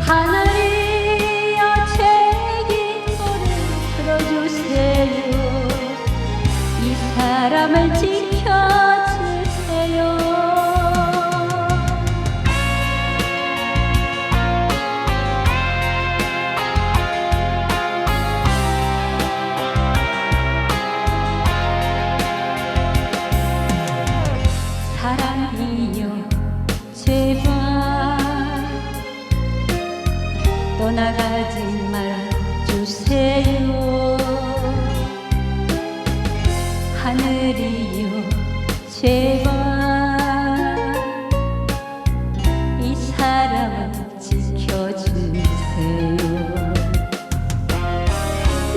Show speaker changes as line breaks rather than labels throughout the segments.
하늘이여 제기도를 들어주세요. 이 사람을 지켜 사랑이여 제발 떠나가지 말아주세요. 하늘이여 제발 이 사람을 지켜주세요.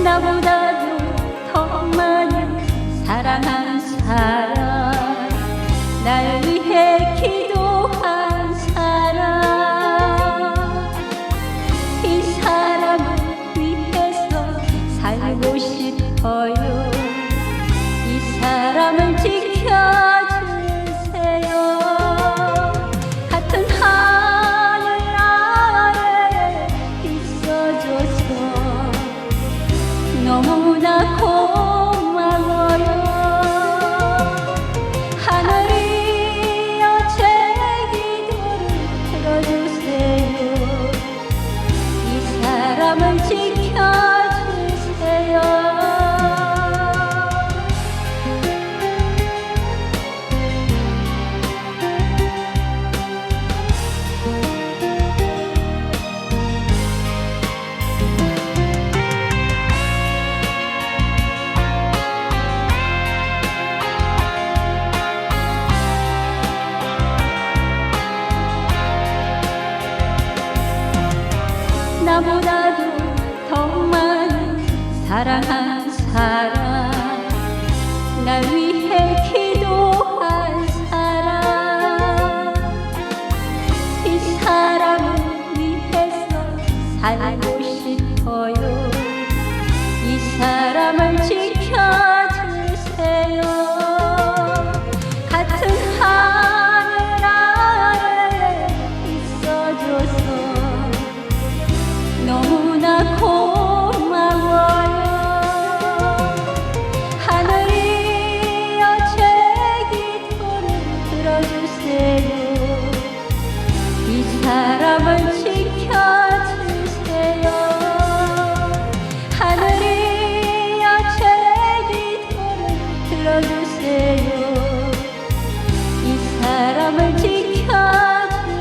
나보다도 더 많이 사랑한 사람 싶어요. 이 사람을 지켜주세요. 같은 하늘 아래 있어줘서 너무나 고마워요. 하늘이여 제 기도를 들어주세요. 이 사람을 지켜 나보다도 더 많이 사랑한 사람. 날 위해 기도할 사람. 이 사람을 위해서 살고 싶어요. 이 사람을 지켜 주세요. 이이 사람을 지켜주세요.